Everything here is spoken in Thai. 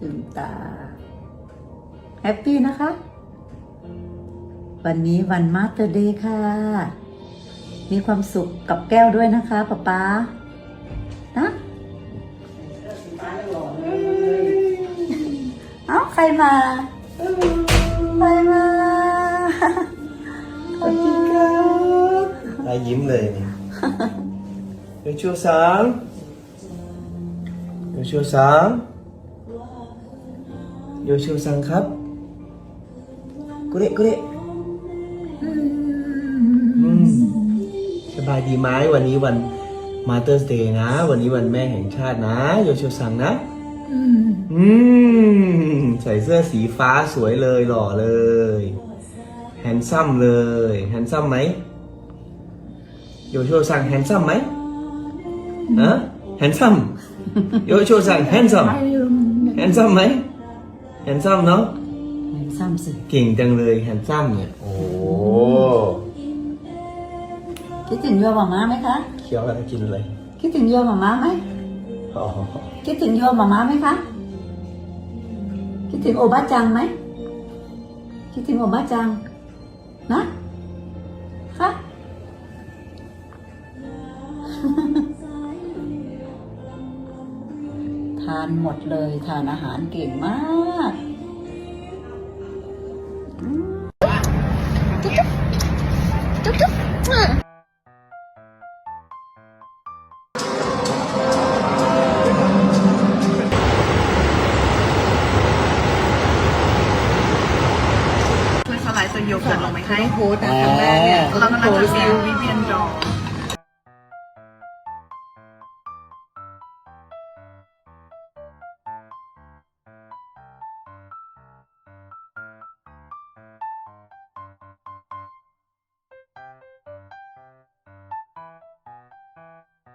ลืมตา แฮปปี้นะคะ วันนี้วันมาสเตอร์เดย์ค่ะ มีความสุขกับแก้วด้วยนะคะป๊าป๊านะเอ้า ใครมา ใครมาสวัสดีครับตายิ้มเลยนี่โยชัวสังโยชัวสัง โยชัวสังครับกุเระกุเระอืมสบายดีไหมวันนี้วันมาเตอร์สเดย์นะ วันนี้วันแม่แห่งชาตินะ โยชัวสังนะอืมอืมใส่เสื้อสีฟ้าสวยเลยหล่อเลยแฮนซัมเลยแฮนซัมไหมโยโชสั่งแฮนซัมไหมฮะแฮนซัมโยโชสั่งแฮนซัมแฮนซัมไหม แฮนซัมเนาะเหมือนซ้ำสิเก่งจังเลยแฮนซัมเนี่ย โอ้คิดถึงโยหมาม้าไหมคะเคี้ยวอะไรกินเลย คิดถึงโยหมาม้าไหมอ๋อคิดถึงโยหมาม้าไหมคะคิดถึงโอบาจังไหมคิดถึงโอบาจังนะคะ ทานหมดเลยทานอาหารเก่งมากช่วยสไลด์ตัวโยเกิร์ตลงไปให้โพสต์นะครั้งแรกเนี่ยเรากำลังจะฟิลวิเวียนดอ